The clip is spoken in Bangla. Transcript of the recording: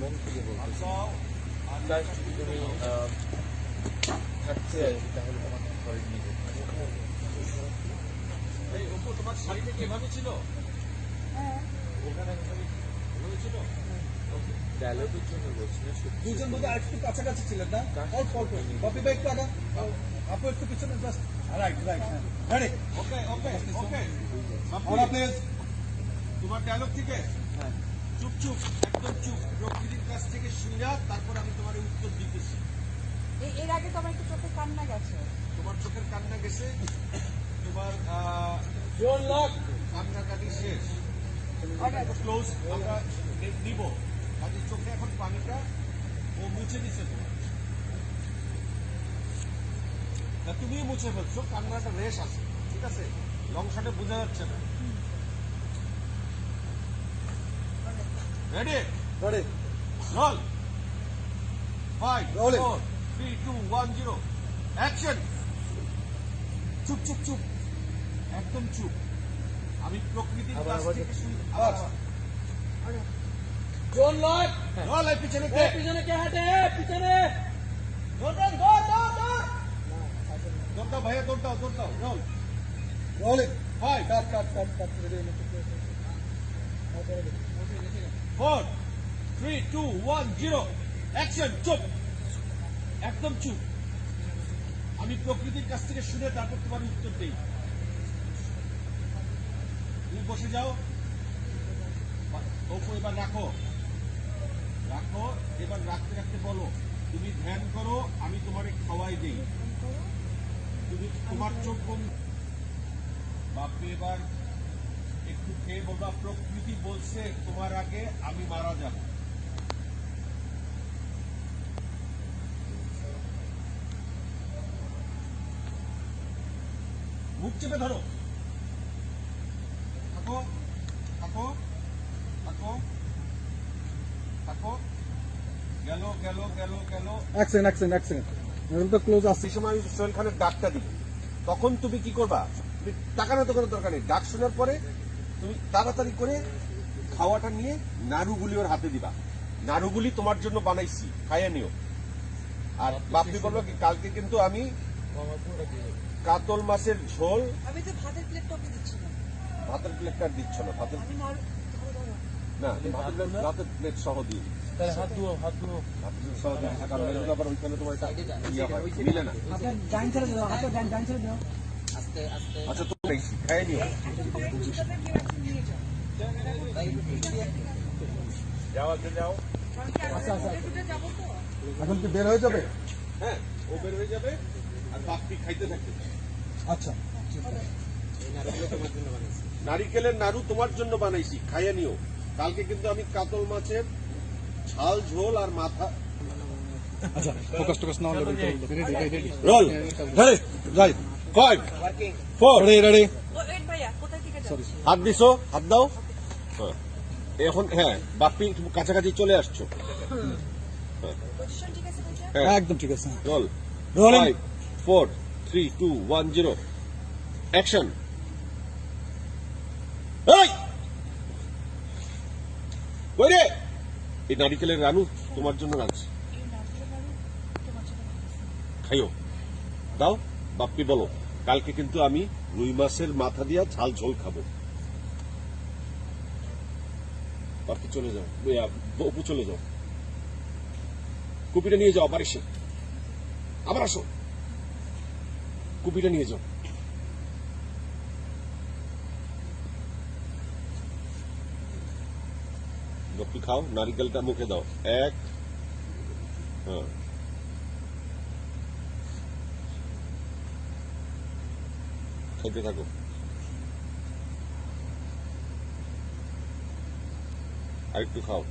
মন থেকে বলতেছি আন্দাজ যদি তুমি থাকতে আর কি, তাহলে তোমাকে ঘরে নিয়ে যেতে তোমার শাড়িটা কি এভাবে ছিল ওখানে ছিল ডায়লগের জন্য বলছি না দুজন বোধ হয় একটু কাছাকাছি ছিলেন না? অল্প অল্প বাপি ভাই একটু আগা আপু একটু পিছনে just right right ready okay okay okay আমরা প্লিজ তোমার ডায়লগ ঠিক আছে হ্যাঁ। চুপ চুপ একদম চুপ। প্রকৃতির কাছ থেকে শুনে তারপর আমি তোমার উত্তর দিতেছি। এর আগে তো আমার একটু চোখে কান্না গেছে। তোমার চোখের কান্না গেছে। তোমার কান্নাকাটি শেষ। ক্লোজ আমরা নিব। কাজে চোখে এখন পানিটা ও মুছে দিচ্ছে তোমার। তা তুমিও মুছে ফেলছো কান্নাটা রেশ আছে ঠিক আছে? লং শার্টে বোঝা যাচ্ছে না। Ready ready roll five. Four three two one zero action চুপ চুপ চুপ। একদম চুপ। আমি প্রকৃতির কাছ থেকে শুনি আচ্ছা। জন লয় রোল এই পিছনে কে? পিছনে কে হাঁটে? পিছনে। ধর ধর ধর ধর ধর। ধর দাও ভাইয়া ধর দাও ধর দাও roll rolling five cut cut cut cut ready four three two one zero action চুপ। একদম চুপ। আমি প্রকৃতির কাছ থেকে শুনে তারপর তোমার উত্তর দেই। তুমি বসে যাও। ওপো এবার রাখো। রাখো, এবার রাখতে রাখতে বলো, তুমি ধ্যান করো, আমি তোমারে খাওয়াই দেই। তুমি তোমার চোখ বন্ধ বাপরে এবার একটু খেয়ে বলবা প্রকৃতি বলছে তোমার আগে আমি মারা যাব। মুখ চেপে ধরো থাকো থাকো থাকো থাকো গেল গেল গেল গেল এক সেকেন্ড এক সেকেন্ড এক সেকেন্ড এখন তো ক্লোজ সময় আমি সোহেল খানের ডাকটা দিই তখন তুমি কি করবা? তুমি টাকানো তো কোনো দরকার নেই। ডাক শোনার পরে তুমি তাড়াতাড়ি করে খাওয়াটা নিয়ে নাড়ুগুলি ওর হাতে দিবা। নাড়ুগুলি তোমার জন্য বানাইছি খাইয়ে নিও। আর বাপি বলল কি কালকে কিন্তু আমি কাতল মাছের ঝোল আমি তো ভাতের প্লেটটা ওকে দিচ্ছিলাম ভাতের প্লেটটা দিচ্ছ না ভাতের না প্লেট সহ দিই। আচ্ছা তো নিও এখন কি বের হয়ে যাবে? হ্যাঁ ও বের হয়ে যাবে আর খাইতে থাকবে আচ্ছা। নারিকেলের নাড়ু তোমার জন্য বানাইছি খাইয়ে নিও। কালকে কিন্তু আমি কাতল মাছের ঝাল ঝোল আর মাথা আচ্ছা ফোকাস টোকাস নাও ready ready ready. Roll ready right five four ready ready. Wait ভাইয়া কোথায় থেকে যাচ্ছি হাত দিছো? হাত দাও। হ্যাঁ। এখন হ্যাঁ বাপি তুমি কাছাকাছি চলে আসছো। পজিশন ঠিক আছে ভাইয়া? হ্যাঁ। একদম ঠিক আছে। Roll. Five four three two one zero action এই! কই রে এই নারিকেলের রানু তোমার জন্য রাখছি। খাইও। দাও বাপ্পি বলো, কালকে কিন্তু আমি রুই মাছের মাথা দিয়া ঝাল ঝোল খাব। বাপ্পি চলে যাও। অপু চলে যাও। কুপিটা নিয়ে যাও, আবার এসে। আবার আসো। কুপিটা নিয়ে যাও। বাপ্পি খাও নারিকেলটা মুখে দাও এক হ্যাঁ খেতে থাকো আরেকটু খাও